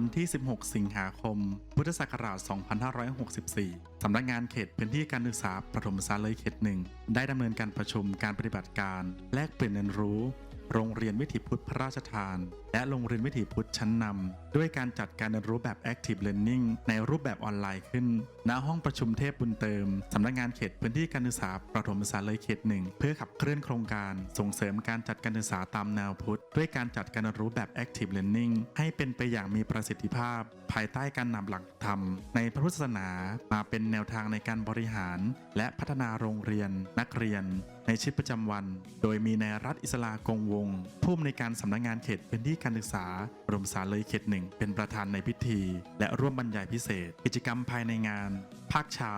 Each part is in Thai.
วันที่ 16 สิงหาคม พุทธศักราช 2564 สำนักงานเขตพื้นที่การศึกษาประถมศึกษาเลยเขตหนึ่งได้ดำเนินการประชุมการปฏิบัติการ แลกเปลี่ยนเรียนรู้ โรงเรียนวิถีพุทธพระราชทาน และโรงเรียนวิถีพุทธชั้นนำด้วยการจัดการเรียนรู้แบบ Active Learning ในรูปแบบออนไลน์ขึ้น ณ ห้องประชุมเทพบุญเติม สำนักงานเขตพื้นที่การศึกษาประถมศึกษาเลยเขตหนึ่งเพื่อขับเคลื่อนโครงการส่งเสริมการจัดการศึกษาตามแนวพุทธด้วยการจัดการเรียนรู้แบบ Active Learning ให้เป็นไปอย่างมีประสิทธิภาพ ภายใต้การนำหลักธรรม ในพระพุทธศาสนามาเป็นแนวทางในการบริหาร และพัฒนาโรงเรียนนักเรียน ในชีวิตประจำวัน โดยมีนายรัฐอิสลากงวงผู้อำนวยการสำนักงานเขตพื้นที่การศึกษารมสาเลยเขตหนึ่งเป็นประธานในพิธี และร่วมบรรยายพิเศษ กิจกรรมภายในงานภาคเช้า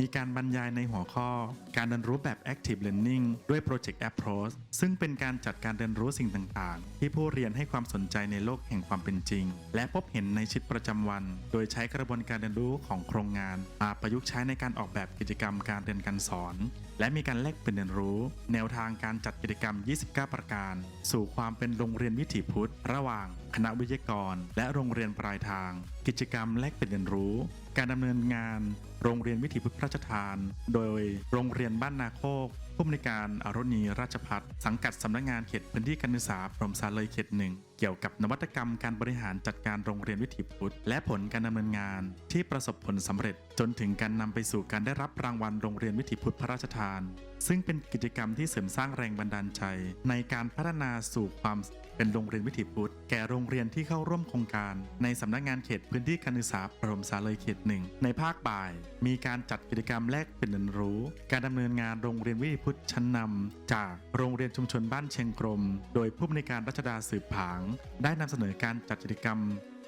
มีการบรรยายในหัวข้อ การเรียนรู้แบบ Active Learning ด้วย Project Approach ซึ่งเป็นการจัดการเรียนรู้สิ่งต่างๆ ที่ผู้เรียนให้ความสนใจในโลกแห่งความเป็นจริง และพบเห็นในชีวิตประจำวัน โดยใช้กระบวนการเรียนรู้ของโครงงานมาประยุกต์ใช้ในการออกแบบกิจกรรมการเรียนการสอน และมีการแลกเปลี่ยนเรียนรู้ แนวทางการจัดกิจกรรม 29 ประการ สู่ความเป็นโรงเรียนวิถีพุทธ ระหว่างคณะวิทยากร และโรงเรียนปลายทาง กิจกรรมแลกเปลี่ยนเรียนรู้ การดำเนินงาน โรงเรียนวิถีพุทธราชทาน โดยโรงเรียนบ้านนาโคกผู้อำนวยการอรุณีราชพัฒสังกัดสำนักงานเขตพื้นที่การศึกษาพรมสาเลยเขตหนึ่ง เกี่ยวกับนวัตกรรมการบริหารจัดการโรงเรียนวิถีพุทธและผลการดำเนินงานที่ประสบผลสำเร็จจนถึงการนำไปสู่การได้รับรางวัลโรงเรียนวิถีพุทธพระราชทาน ซึ่งเป็นกิจกรรมที่เสริมสร้างแรงบันดาลใจ ในการพัฒนาสู่ความเป็นโรงเรียนวิถีพุทธแก่โรงเรียนที่เข้าร่วมโครงการ ในสำนักงานเขตพื้นที่การศึกษาปรมสาเลยเขตหนึ่งในภาคบ่าย มีการจัดกิจกรรมแลกเปลี่ยนเรียนรู้ การดำเนินงานโรงเรียนวิถีพุทธชั้นนำจากโรงเรียนชุมชนบ้านเชียงกรม โดยผู้อำนการรัชดาสืบผางได้นำเสนอการจัดกิจกรรม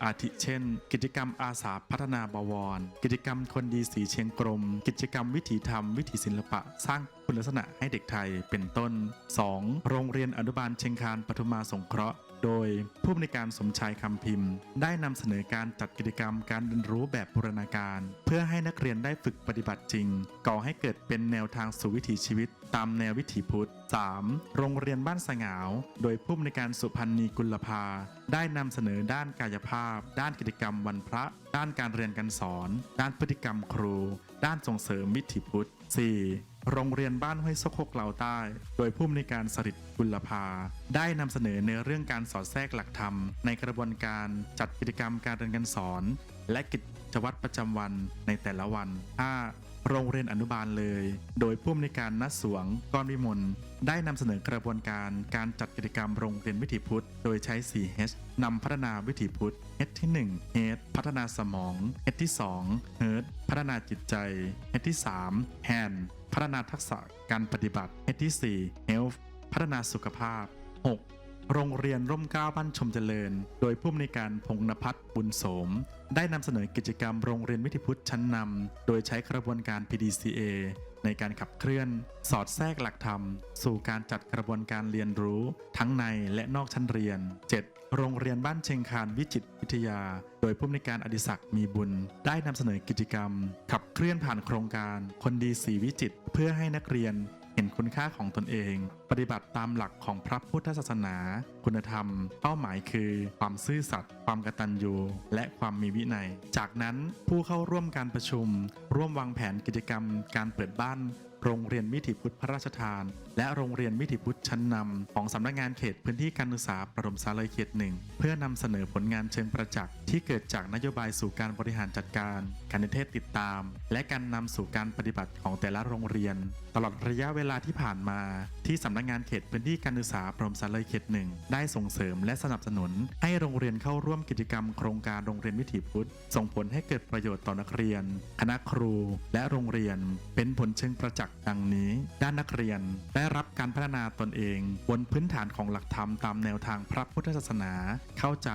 อาทิเช่น กิจกรรมอาสาพัฒนาบวร กิจกรรมคนดีสีเชียงกรม กิจกรรมวิถีธรรมวิถีศิลปะ สร้างคุณลักษณะให้เด็กไทยเป็นต้น 2. โรงเรียนอนุบาลเชียงคานปทุมมาสงเคราะห์ โดยผู้อำนการสมชายคำพิมพ์ ได้นำเสนอการจัดกิจกรรมการเรียนรู้แบบบูรณาการ เพื่อให้นักเรียนได้ฝึกปฏิบัติจริง ก่อให้เกิดเป็นแนวทางสู่วิถีชีวิต ตามแนววิถีพุทธ 3. โรงเรียนบ้านสงาว โดยผู้อำนการสุพันธ์นีกุลภา ได้นำเสนอด้านกายภาพ ด้านกิจกรรมวันพระ ด้านการเรียนการสอน ด้านพฤติกรรมครู ด้านส่งเสริมวิถีพุทธ 4. โรงเรียนบ้านห้วยซกคกเหล่าใต้ โดยผู้อำนวยการสริตกุลภา ได้นำเสนอในเรื่องการสอดแทรกหลักธรรม ในกระบวนการจัดกิจกรรมการเรียนการสอน และกิจวัตรประจำวันในแต่ละวัน 5. โรงเรียนอนุบาลเลย โดยผู้อำนวยการนัสวงกรวิมลได้นำเสนอกระบวนการการจัดกิจกรรมโรงเรียนวิถีพุทธ โดยใช้ 4H นำพัฒนาวิถีพุทธ H ที่1 H พัฒนาสมอง H ที่2 H พัฒนาจิตใจ H ที่3 Hand พัฒนาทักษะการปฏิบัติ H ที่4 Health พัฒนาสุขภาพ 6. โรงเรียนร่มเก้าบ้านชมเจริญ โดยผู้อำนวยการพงนพัฒน์บุญโสม ได้นำเสนอกิจกรรมโรงเรียนวิถีพุทธชั้นนำ โดยใช้กระบวนการ PDCA ในการขับเคลื่อน สอดแทรกหลักธรรม สู่การจัดกระบวนการเรียนรู้ ทั้งในและนอกชั้นเรียน 7. โรงเรียนบ้านเชียงคานวิจิตวิทยา โดยผู้อำนวยการอดิศักดิ์มีบุญ ได้นำเสนอกิจกรรม ขับเคลื่อนผ่านโครงการ คนดีสีวิจิตเพื่อให้นักเรียน เห็นคุณค่าของตนเอง ปฏิบัติตามหลักของพระพุทธศาสนาคุณธรรม เป้าหมายคือความซื่อสัตย์ความกตัญญูและความมีวินัย จากนั้นผู้เข้าร่วมการประชุม ร่วมวางแผนกิจกรรม การเปิดบ้านโรงเรียนวิถีพุทธพระราชทาน และโรงเรียนวิถีพุทธชั้นนำของสำนักงานเขตพื้นที่การศึกษาประถมสาเลยเขตหนึ่งเพื่อนำเสนอผลงานเชิงประจักษ์ที่เกิดจากนโยบายสู่การบริหารจัดการ การเทศติดตาม และการนำสู่การปฏิบัติของแต่ละโรงเรียน ตลอดระยะเวลาที่ผ่านมา ที่สำนักงานเขตพื้นที่การศึกษาประถมสาเลยเขตหนึ่งได้ส่งเสริมและสนับสนุน ให้โรงเรียนเข้าร่วมกิจกรรมโครงการโรงเรียนวิถีพุทธ ส่งผลให้เกิดประโยชน์ต่อนักเรียน คณะครู และโรงเรียน เป็นผลเชิงประจักษ์ดังนี้ ด้านนักเรียน ได้รับการพัฒนาตนเอง บนพื้นฐานของหลักธรรมตามแนวทางพระพุทธศาสนา เข้าใจ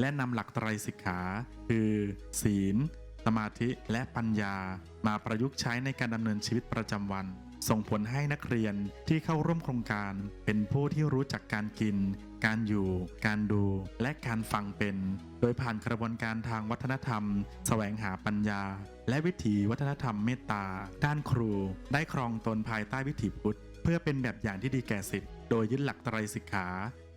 และนำหลักไตรสิกขา คือ ศีล สมาธิและปัญญา มาประยุกต์ใช้ในการดำเนินชีวิตประจำวัน ส่งผลให้นักเรียนที่เข้าร่วมโครงการ เป็นผู้ที่รู้จักการกิน การอยู่ การดู และการฟังเป็น โดยผ่านกระบวนการทางวัฒนธรรม แสวงหาปัญญา และวิถีวัฒนธรรมเมตตา ด้านครู ได้ครองตนภายใต้วิถีพุทธ เพื่อเป็นแบบอย่างที่ดีแก่สิทธิ์โดยยึดหลักไตรสิกขา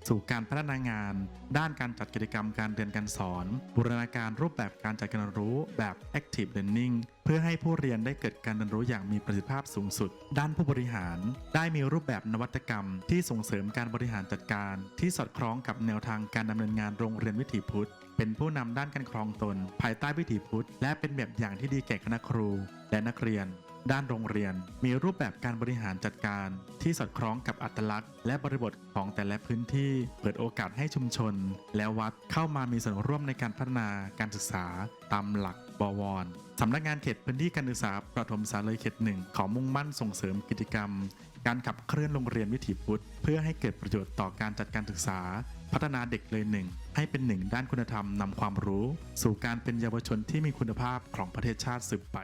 สู่การพัฒนางาน ด้านการจัดกิจกรรมการเรียนการสอน บูรณาการรูปแบบการจัดการเรียนรู้แบบ active learning เพื่อให้ผู้เรียนได้เกิดการเรียนรู้อย่างมีประสิทธิภาพสูงสุด ด้านผู้บริหาร ได้มีรูปแบบนวัตกรรม ที่ส่งเสริมการบริหารจัดการ ที่สอดคล้องกับแนวทางการดำเนินงานโรงเรียนวิถีพุทธ เป็นผู้นำด้านการครองตน ภายใต้วิถีพุทธ และเป็นแบบอย่างที่ดีแก่คณะครู และนักเรียน ด้านโรงเรียนมีรูปแบบการบริหารจัดการที่สอดคล้องกับอัตลักษณ์ และบริบทของแต่ละพื้นที่เปิดโอกาสให้ชุมชน และวัดเข้ามามีส่วนร่วมในการพัฒนาการศึกษาตามหลักบวรสำนักงานเขตพื้นที่การศึกษาประถมศึกษาเลยเขตหนึ่งขอมุ่งมั่นส่งเสริมกิจกรรม การขับเคลื่อนโรงเรียนวิถีพุทธ เพื่อให้เกิดประโยชน์ต่อการจัดการศึกษา พัฒนาเด็กเลยหนึ่งให้เป็นหนึ่งด้านคุณธรรมนำความรู้ สู่การเป็นเยาวชนที่มีคุณภาพของประเทศชาติสืบไป